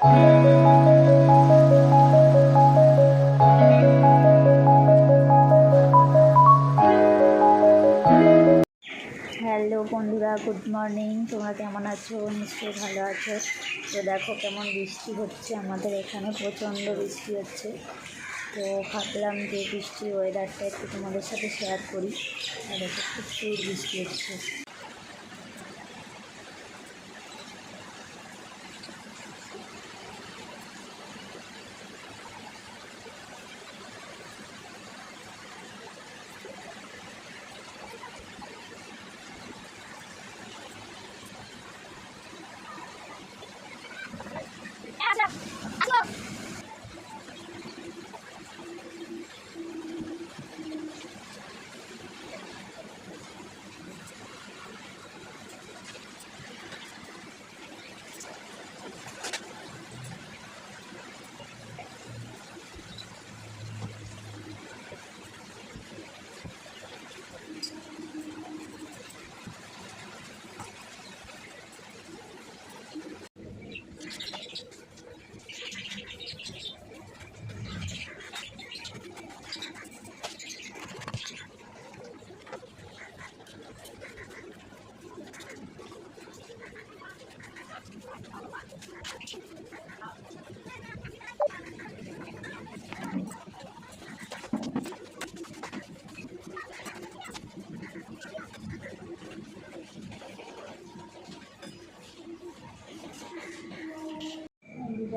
Hello বন্ধুরা good morning তোমরা কেমন আছো? নিশ্চয়ই ভালো আছো। তো দেখো কেমন বৃষ্টি হচ্ছে। আমাদের এখানে প্রচণ্ড বৃষ্টি হচ্ছে। তো ভাবলাম যে বৃষ্টির ওয়েদারটা একটু তোমাদের সাথে শেয়ার করি। আর দেখো, প্রচুর বৃষ্টি হচ্ছে।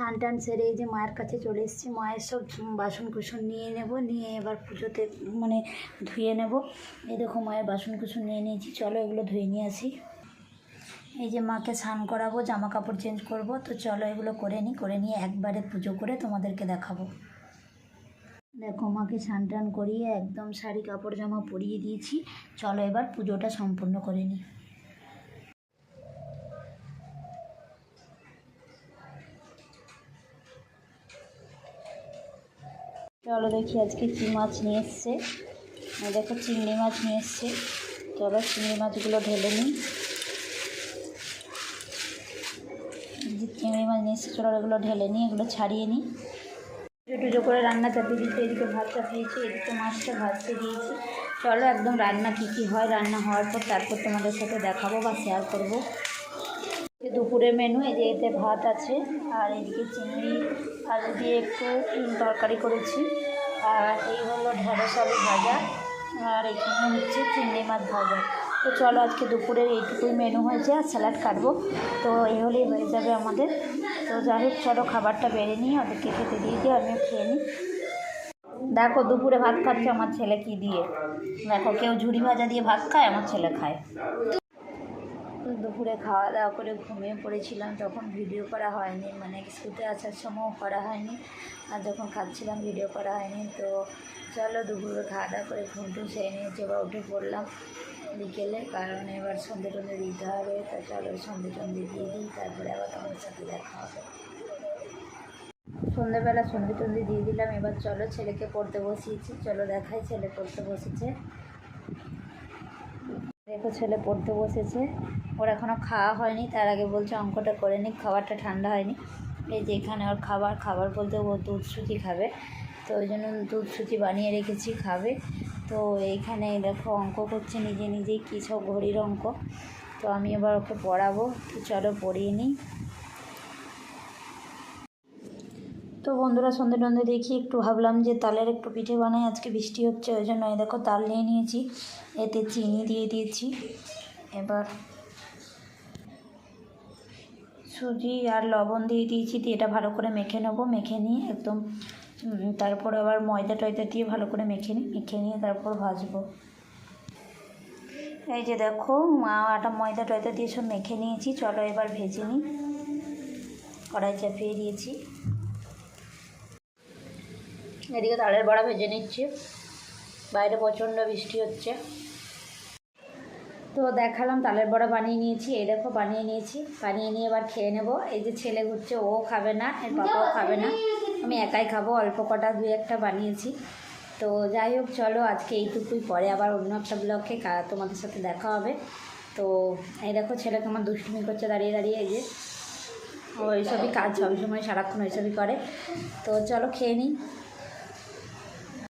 স্নান টান সেরে এই যে মায়ের কাছে চলে এসেছি, মায়ের সব বাসন কুসন নিয়ে নেব, নিয়ে এবার পুজোতে মানে ধুয়ে নেব। এই দেখো মায়ের বাসন কুসন নিয়ে নিয়েছি, চলো এগুলো ধুয়ে নিয়ে আসি। এই যে মাকে স্নান করাবো জামা কাপড় চেঞ্জ করব, তো চলো এগুলো করে নিই, করে নিয়ে একবারে পুজো করে তোমাদেরকে দেখাবো। দেখো মাকে স্নান টান করিয়ে একদম শাড়ি, কাপড়, জামা পরিয়ে দিয়েছি, চলো এবার পুজোটা সম্পূর্ণ করে নিই। চলো দেখি আজকে কী মাছ নিয়ে এসছে। দেখো চিংড়ি মাছ নিয়ে এসছে। চলো চিংড়ি মাছগুলো ঢেলে নিই। যে চিংড়ি মাছ নিয়ে এসছে, চলো এগুলো ঢেলে নিই, এগুলো ছাড়িয়ে নিই। টুজো করে রান্না চাপিয়ে দিয়েছি, এদিকে ভাত চাপিয়েছি, এদিকে মাছটা ভাজতে দিয়েছি। চলো একদম রান্না কী কী হয়, রান্না হওয়ার পর তারপর তোমাদের সাথে দেখাবো বা শেয়ার করব। দুপুরের মেনু এই যে এতে ভাত আছে, আর এদিকে চিংড়ি আলু দিয়ে একটু তরকারি করেছি। আর এই হলো ঢেঁড়স আলু ভাজা, আর এখানে হচ্ছে চিংড়ি মাছ ভাজা। তো চলো আজকে দুপুরের এইটুকুই মেনু হয়েছে, আর স্যালাড কাটবো। তো এই হলেই হয়ে যাবে আমাদের। তো যাই হোক, চলো খাবারটা বেড়ে নিই, ওদেরকে খেতে দিয়ে দিয়ে আমিও খেয়ে নিই। দেখো দুপুরে ভাত খাচ্ছে আমার ছেলে কি দিয়ে? দেখো কেউ ঝুড়ি ভাজা দিয়ে ভাত খায়, আমার ছেলে খায়। দুপুরে খাওয়া দাওয়া করে ঘুমিয়ে পড়েছিলাম, তখন ভিডিও করা হয়নি মানে স্কুলে আসার সময়ও করা হয়নি। আর যখন খাচ্ছিলাম ভিডিও করা হয়নি। তো চলো দুপুরে খাওয়া দাওয়া করে ঘুম টুম সেরে নিয়েছি বা উঠে পড়লাম বিকেলে, কারণ এবার সন্ধে টন্ধে দিতে হবে। তা চলো সন্ধে টন্ধে দিয়ে দিই, তারপরে আবার তোমাদের সাথে দেখা হবে। সন্ধেবেলা সন্ধে টন্ধে দিয়ে দিলাম। এবার চলো ছেলেকে পড়তে বসিয়েছি। চলো দেখাই ছেলে পড়তে বসেছে। দেখো ছেলে পড়তে বসেছে। ওর এখনও খাওয়া হয়নি, তার আগে বলছে অঙ্কটা করে নিক, খাবারটা ঠান্ডা হয়নি। এই যে এখানে ওর খাবার খাবার বলতে ও দুধ সুতি খাবে। তো ওই জন্য দুধ সুতি বানিয়ে রেখেছি, খাবে। তো এইখানে দেখো অঙ্ক করছে নিজে নিজেই, কী সব ঘড়ির অঙ্ক। তো আমি এবার ওকে পড়াবো, তো চলো পড়িয়ে নিই। তো বন্ধুরা সন্ধে টন্ধে দেখি, একটু ভাবলাম যে তালের একটু পিঠে বানাই, আজকে বৃষ্টি হচ্ছে, ওই জন্য এই দেখো তাল নিয়ে নিয়েছি, এতে চিনি দিয়ে দিয়েছি, এবার সুজি আর লবণ দিয়ে দিয়েছি, দিয়ে এটা ভালো করে মেখে নেব, মেখে নিয়ে একদম তারপর আবার ময়দা টয়দা দিয়ে ভালো করে মেখে নিই মেখে নিয়ে তারপর ভাজবো। এই যে দেখো, মা আটা ময়দা টয়দা দিয়ে সব মেখে নিয়েছি, চলো এবার ভেজে নিই, কড়াই চাপিয়ে দিয়েছি। এদিকে তালের বড়া ভেজে নিচ্ছি। বাইরে প্রচণ্ড বৃষ্টি হচ্ছে। তো দেখালাম তালের বড়া বানিয়ে নিয়েছি। এই দেখো, বানিয়ে নিয়েছি। বানিয়ে নিয়ে এবার খেয়ে নেব। এই যে ছেলে ঘুরছে, ও খাবে না, এর বাবাও খাবে না। আমি একাই খাব, অল্প কটা দুই একটা বানিয়েছি। তো যাই হোক, চলো আজকে এইটুকুই। পরে আবার অন্য একটা ব্লগে তোমাদের সাথে দেখা হবে। তো এই দেখো ছেলেকে আমার দুষ্টুমি করছে, দাঁড়িয়ে দাঁড়িয়ে, এই যে। ও এইসবই কাজ, সবসময় সারাক্ষণ ওইসবই করে। তো চলো, খেয়ে নিই।